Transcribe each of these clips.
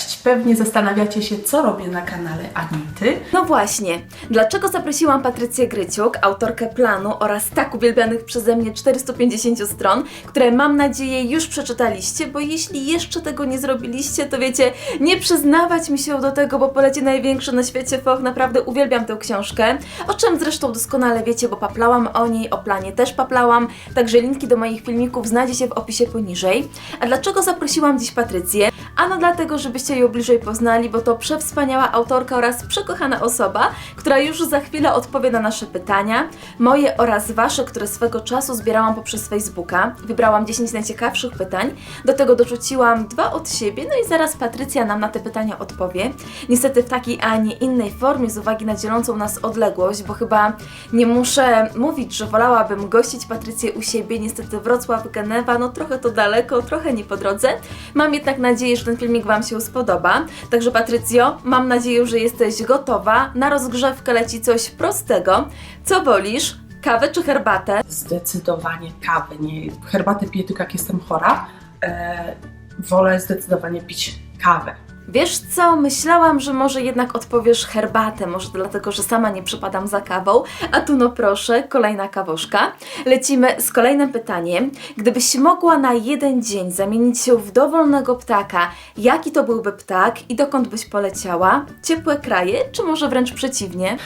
Cześć! Pewnie zastanawiacie się, co robię na kanale Anity. No właśnie, dlaczego zaprosiłam Patrycję Gryciuk, autorkę planu oraz tak uwielbianych przeze mnie 450 stron, które mam nadzieję już przeczytaliście, bo jeśli jeszcze tego nie zrobiliście, to wiecie, nie przyznawać mi się do tego, bo polecie największy na świecie foch, naprawdę uwielbiam tę książkę, o czym zresztą doskonale wiecie, bo paplałam o niej, o planie też paplałam, także linki do moich filmików znajdziecie w opisie poniżej. A dlaczego zaprosiłam dziś Patrycję? Ano dlatego, żebyście ją bliżej poznali, bo to przewspaniała autorka oraz przekochana osoba, która już za chwilę odpowie na nasze pytania, moje oraz wasze, które swego czasu zbierałam poprzez Facebooka. Wybrałam 10 najciekawszych pytań, do tego dorzuciłam dwa od siebie, no i zaraz Patrycja nam na te pytania odpowie. Niestety w takiej, a nie innej formie z uwagi na dzielącą nas odległość, bo chyba nie muszę mówić, że wolałabym gościć Patrycję u siebie. Niestety Wrocław, Genewa, no trochę to daleko, trochę nie po drodze. Mam jednak nadzieję, że ten filmik Wam się spodoba. Także Patrycjo, mam nadzieję, że jesteś gotowa. Na rozgrzewkę leci coś prostego. Co wolisz? Kawę czy herbatę? Zdecydowanie kawę. Nie, herbatę piję tylko jak jestem chora. E, wolę zdecydowanie pić kawę. Wiesz co, myślałam, że może jednak odpowiesz herbatę, może dlatego, że sama nie przypadam za kawą, a tu no proszę, kolejna kawoszka. Lecimy z kolejnym pytaniem. Gdybyś mogła na jeden dzień zamienić się w dowolnego ptaka, jaki to byłby ptak i dokąd byś poleciała? Ciepłe kraje, czy może wręcz przeciwnie?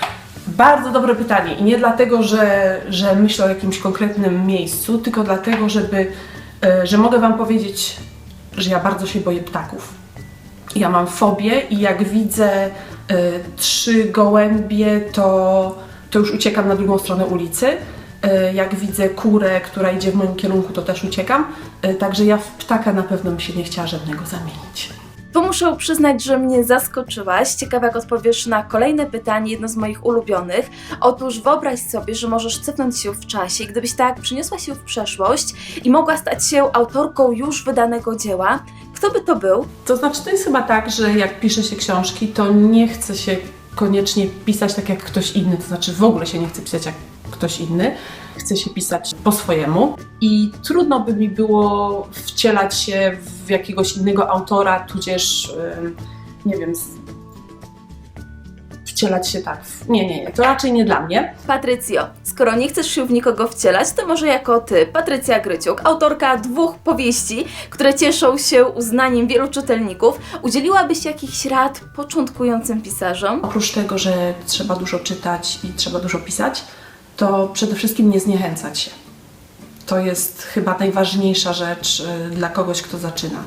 Bardzo dobre pytanie i nie dlatego, że, że myślę o jakimś konkretnym miejscu, tylko dlatego, żeby, e, że mogę Wam powiedzieć, że ja bardzo się boję ptaków. Ja mam fobię i jak widzę e, trzy gołębie, to, to już uciekam na drugą stronę ulicy. E, Jak widzę kurę, która idzie w moim kierunku, to też uciekam. E, Także ja w ptaka na pewno bym się nie chciała żadnego zamienić. Tu muszę przyznać, że mnie zaskoczyłaś. Ciekawe, jak odpowiesz na kolejne pytanie, jedno z moich ulubionych. Otóż wyobraź sobie, że możesz cofnąć się w czasie, gdybyś tak przyniosła się w przeszłość i mogła stać się autorką już wydanego dzieła. Kto by to był? To znaczy, to jest chyba tak, że jak pisze się książki, to nie chce się koniecznie pisać tak jak ktoś inny, to znaczy w ogóle się nie chce pisać jak ktoś inny. Chce się pisać po swojemu i trudno by mi było wcielać się w jakiegoś innego autora, tudzież nie wiem, wcielać się tak. W... Nie, nie, nie, to raczej nie dla mnie. Patrycjo, skoro nie chcesz się w nikogo wcielać, to może jako ty, Patrycja Gryciuk, autorka dwóch powieści, które cieszą się uznaniem wielu czytelników, udzieliłabyś jakichś rad początkującym pisarzom? Oprócz tego, że trzeba dużo czytać i trzeba dużo pisać, to przede wszystkim nie zniechęcać się. To jest chyba najważniejsza rzecz y, dla kogoś, kto zaczyna.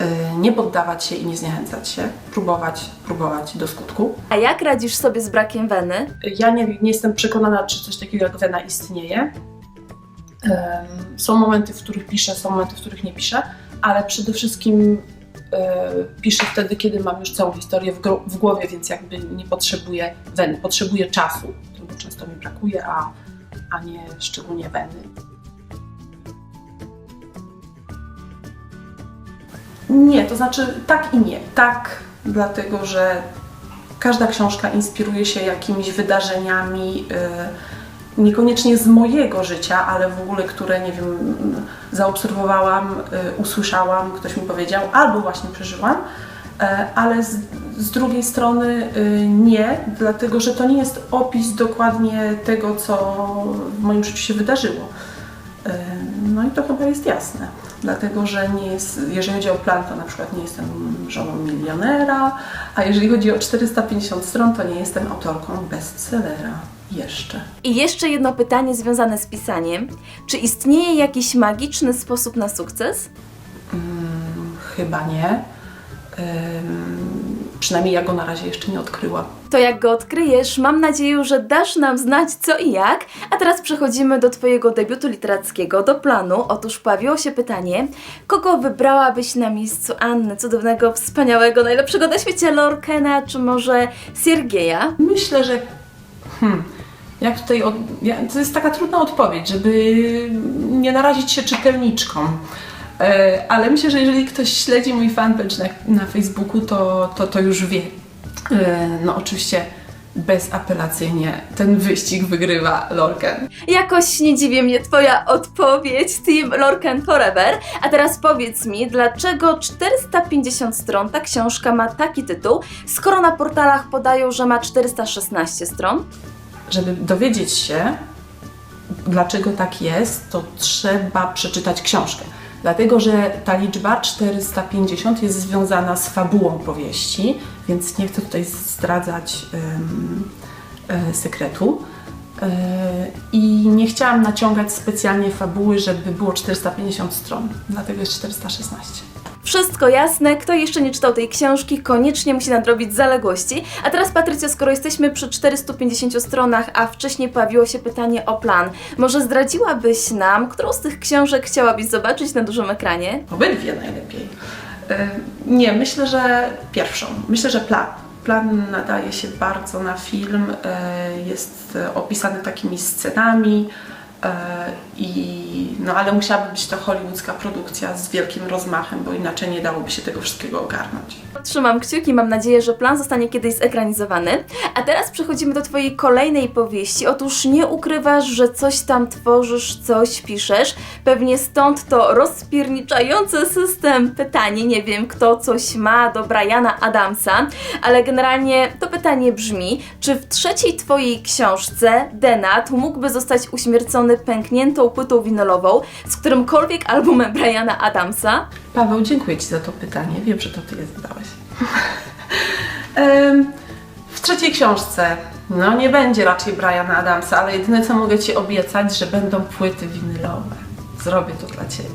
Y, Nie poddawać się i nie zniechęcać się, próbować, próbować do skutku. A jak radzisz sobie z brakiem weny? Ja nie, nie jestem przekonana, czy coś takiego jak wena istnieje. Są momenty, w których piszę, są momenty, w których nie piszę, ale przede wszystkim e, piszę wtedy, kiedy mam już całą historię w, w głowie, więc jakby nie potrzebuję weny, potrzebuję czasu, którego często mi brakuje, a, a nie szczególnie weny. Nie, to znaczy tak i nie. Tak, dlatego że każda książka inspiruje się jakimiś wydarzeniami, y, niekoniecznie z mojego życia, ale w ogóle, które, nie wiem, zaobserwowałam, y, usłyszałam, ktoś mi powiedział, albo właśnie przeżyłam, y, ale z, z drugiej strony y, nie, dlatego że to nie jest opis dokładnie tego, co w moim życiu się wydarzyło. Y, No i to chyba jest jasne. Dlatego, że nie jest, jeżeli chodzi o plan, to na przykład nie jestem żoną milionera, a jeżeli chodzi o 450 stron, to nie jestem autorką bestsellera. Jeszcze. I jeszcze jedno pytanie związane z pisaniem. Czy istnieje jakiś magiczny sposób na sukces? Mm, chyba nie. Przynajmniej ja go na razie jeszcze nie odkryłam. To jak go odkryjesz, mam nadzieję, że dasz nam znać co i jak. A teraz przechodzimy do Twojego debiutu literackiego, do planu. Otóż pojawiło się pytanie, kogo wybrałabyś na miejscu Anny, cudownego, wspaniałego, najlepszego na świecie Lorkena, czy może Siergieja? Myślę, że. Hmm, jak tutaj. Od, ja, to jest taka trudna odpowiedź, żeby nie narazić się czytelniczkom. E, ale myślę, że jeżeli ktoś śledzi mój fanpage na, na Facebooku, to, to, to już wie. E, no, oczywiście bezapelacyjnie ten wyścig wygrywa Lorken. Jakoś nie dziwi mnie Twoja odpowiedź, Team Lorcan Forever. A teraz powiedz mi, dlaczego 450 stron ta książka ma taki tytuł, skoro na portalach podają, że ma 416 stron? Żeby dowiedzieć się, dlaczego tak jest, to trzeba przeczytać książkę. Dlatego, że ta liczba 450 jest związana z fabułą powieści, więc nie chcę tutaj zdradzać e, sekretu. E, I nie chciałam naciągać specjalnie fabuły, żeby było 450 stron, dlatego jest 416. Wszystko jasne, kto jeszcze nie czytał tej książki, koniecznie musi nadrobić zaległości. A teraz Patrycja, skoro jesteśmy przy 450 stronach, a wcześniej pojawiło się pytanie o plan, może zdradziłabyś nam, którą z tych książek chciałabyś zobaczyć na dużym ekranie? Obydwie najlepiej. E, Nie, myślę, że pierwszą. Myślę, że plan. Plan nadaje się bardzo na film. e, Jest opisany takimi scenami. E, I, no ale musiałaby być to hollywoodzka produkcja z wielkim rozmachem, bo inaczej nie dałoby się tego wszystkiego ogarnąć. Trzymam kciuki, mam nadzieję, że plan zostanie kiedyś zekranizowany. A teraz przechodzimy do Twojej kolejnej powieści. Otóż nie ukrywasz, że coś tam tworzysz, coś piszesz. Pewnie stąd to rozpierniczający system pytanie. Nie wiem, kto coś ma do Briana Adamsa, ale generalnie to pytanie brzmi: czy w trzeciej Twojej książce Denat mógłby zostać uśmiercony pękniętą płytą winylową z którymkolwiek albumem Briana Adamsa? Paweł, dziękuję Ci za to pytanie. Wiem, że to Ty je zadałeś. W trzeciej książce no nie będzie raczej Briana Adamsa, ale jedyne co mogę Ci obiecać, że będą płyty winylowe. Zrobię to dla Ciebie.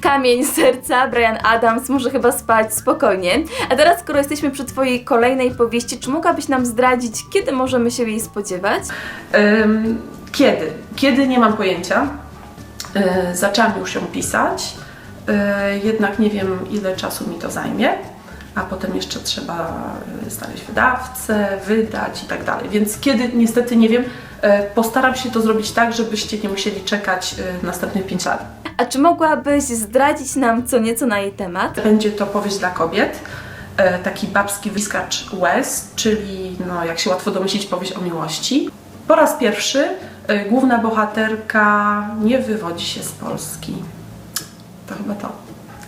Kamień serca, Brian Adams może chyba spać spokojnie. A teraz, skoro jesteśmy przy Twojej kolejnej powieści, czy mogłabyś nam zdradzić, kiedy możemy się jej spodziewać? Em, Kiedy? Kiedy nie mam pojęcia. E, Zaczęłam już ją pisać, e, jednak nie wiem ile czasu mi to zajmie, a potem jeszcze trzeba e, znaleźć wydawcę, wydać i tak dalej. Więc kiedy niestety nie wiem, E, postaram się to zrobić tak, żebyście nie musieli czekać e, następnych 5 lat. A czy mogłabyś zdradzić nam co nieco na jej temat? Będzie to powieść dla kobiet, taki babski wyskacz łez, czyli no, jak się łatwo domyślić, powieść o miłości. Po raz pierwszy główna bohaterka nie wywodzi się z Polski. To chyba to.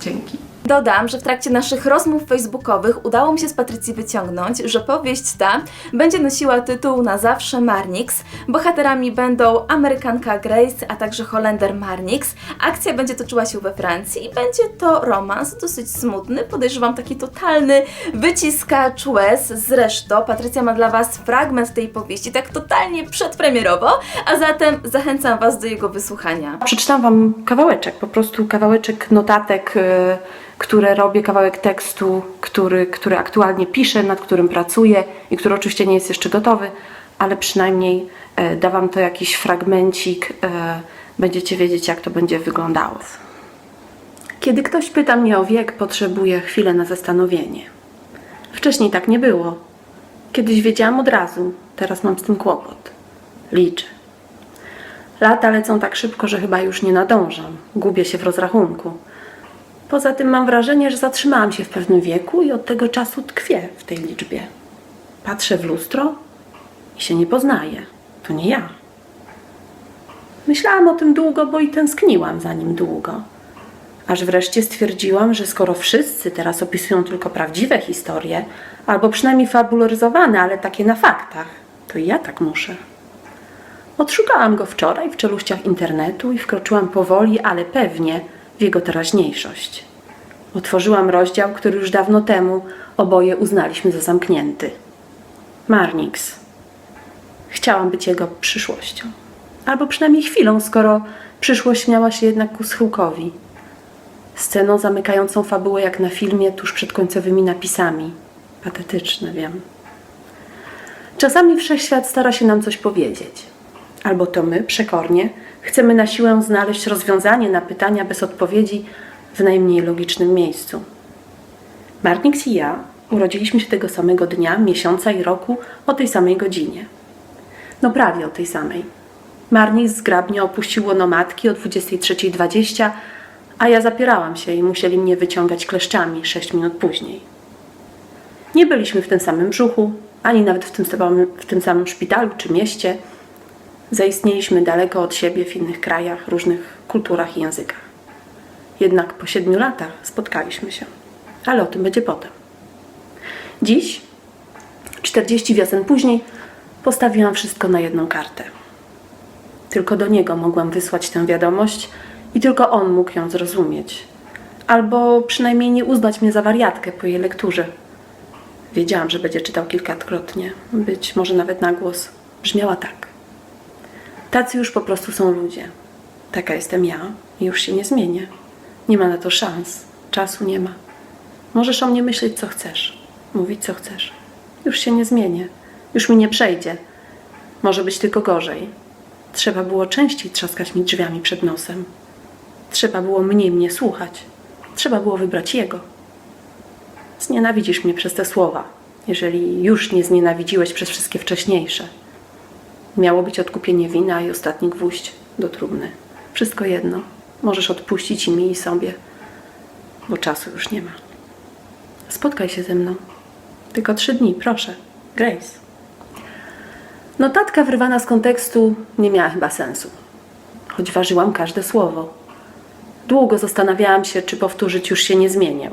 Dzięki. Dodam, że w trakcie naszych rozmów facebookowych udało mi się z Patrycji wyciągnąć, że powieść ta będzie nosiła tytuł Na zawsze Marnix. Bohaterami będą Amerykanka Grace, a także Holender Marnix. Akcja będzie toczyła się we Francji i będzie to romans dosyć smutny, podejrzewam taki totalny wyciskacz łez. Zresztą Patrycja ma dla Was fragment tej powieści, tak totalnie przedpremierowo, a zatem zachęcam Was do jego wysłuchania. Przeczytam Wam kawałeczek, po prostu kawałeczek notatek, y, które robię, kawałek tekstu, który, który aktualnie piszę, nad którym pracuję i który oczywiście nie jest jeszcze gotowy, ale przynajmniej e, da Wam to jakiś fragmencik, e, będziecie wiedzieć, jak to będzie wyglądało. Kiedy ktoś pyta mnie o wiek, potrzebuję chwilę na zastanowienie. Wcześniej tak nie było. Kiedyś wiedziałam od razu, teraz mam z tym kłopot. Liczę. Lata lecą tak szybko, że chyba już nie nadążam. Gubię się w rozrachunku. Poza tym mam wrażenie, że zatrzymałam się w pewnym wieku i od tego czasu tkwię w tej liczbie. Patrzę w lustro i się nie poznaję. To nie ja. Myślałam o tym długo, bo i tęskniłam za nim długo. Aż wreszcie stwierdziłam, że skoro wszyscy teraz opisują tylko prawdziwe historie, albo przynajmniej fabularyzowane, ale takie na faktach, to i ja tak muszę. Odszukałam go wczoraj w czeluściach internetu i wkroczyłam powoli, ale pewnie w jego teraźniejszość. Otworzyłam rozdział, który już dawno temu oboje uznaliśmy za zamknięty. Marnix. Chciałam być jego przyszłością. Albo przynajmniej chwilą, skoro przyszłość miała się jednak ku schyłkowi. Sceną zamykającą fabułę jak na filmie tuż przed końcowymi napisami. Patetyczne, wiem. Czasami wszechświat stara się nam coś powiedzieć. Albo to my, przekornie, chcemy na siłę znaleźć rozwiązanie na pytania bez odpowiedzi w najmniej logicznym miejscu. Marnix i ja urodziliśmy się tego samego dnia, miesiąca i roku o tej samej godzinie. No prawie o tej samej. Marnix zgrabnie opuścił łono matki o 23.20, a ja zapierałam się i musieli mnie wyciągać kleszczami sześć minut później. Nie byliśmy w tym samym brzuchu, ani nawet w tym, samym, w tym samym szpitalu czy mieście. Zaistnieliśmy daleko od siebie w innych krajach, różnych kulturach i językach. Jednak po siedmiu latach spotkaliśmy się. Ale o tym będzie potem. Dziś, 40 wiosen później, postawiłam wszystko na jedną kartę. Tylko do niego mogłam wysłać tę wiadomość i tylko on mógł ją zrozumieć. Albo przynajmniej nie uznać mnie za wariatkę po jej lekturze. Wiedziałam, że będzie czytał kilkakrotnie, być może nawet na głos. Brzmiała tak. Tacy już po prostu są ludzie. Taka jestem ja i już się nie zmienię. Nie ma na to szans. Czasu nie ma. Możesz o mnie myśleć, co chcesz. Mówić, co chcesz. Już się nie zmienię. Już mi nie przejdzie. Może być tylko gorzej. Trzeba było częściej trzaskać mi drzwiami przed nosem. Trzeba było mniej mnie słuchać. Trzeba było wybrać jego. Znienawidzisz mnie przez te słowa, jeżeli już nie znienawidziłeś przez wszystkie wcześniejsze. Miało być odkupienie wina i ostatni gwóźdź do trumny. Wszystko jedno. Możesz odpuścić i mi i sobie, bo czasu już nie ma. Spotkaj się ze mną. Tylko trzy dni, proszę. Grace. Notatka wyrwana z kontekstu nie miała chyba sensu, choć ważyłam każde słowo. Długo zastanawiałam się, czy powtórzyć już się nie zmienię.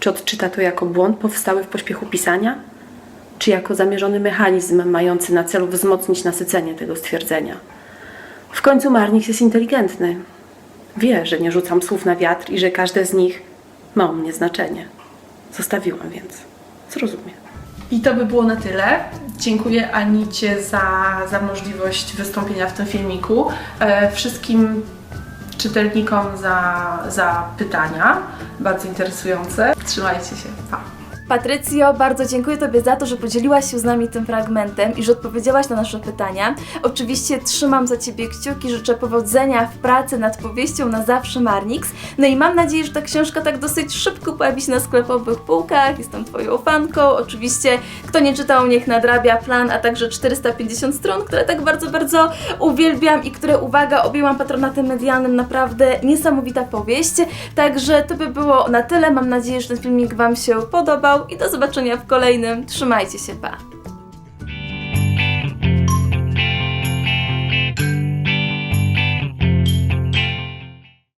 Czy odczyta to jako błąd powstały w pośpiechu pisania, czy jako zamierzony mechanizm mający na celu wzmocnić nasycenie tego stwierdzenia. W końcu Marnix jest inteligentny. Wie, że nie rzucam słów na wiatr i że każde z nich ma u mnie znaczenie. Zostawiłam więc. Zrozumie. I to by było na tyle. Dziękuję Anicie za, za możliwość wystąpienia w tym filmiku. E, wszystkim czytelnikom za, za pytania, bardzo interesujące. Trzymajcie się. Pa. Patrycjo, bardzo dziękuję Tobie za to, że podzieliłaś się z nami tym fragmentem i że odpowiedziałaś na nasze pytania. Oczywiście trzymam za Ciebie kciuki, życzę powodzenia w pracy nad powieścią na zawsze Marnix. No i mam nadzieję, że ta książka tak dosyć szybko pojawi się na sklepowych półkach. Jestem Twoją fanką. Oczywiście, kto nie czytał, niech nadrabia plan, a także 450 stron, które tak bardzo, bardzo uwielbiam i które, uwaga, objęłam patronatem medialnym. Naprawdę niesamowita powieść. Także to by było na tyle. Mam nadzieję, że ten filmik Wam się podobał i do zobaczenia w kolejnym. Trzymajcie się, pa!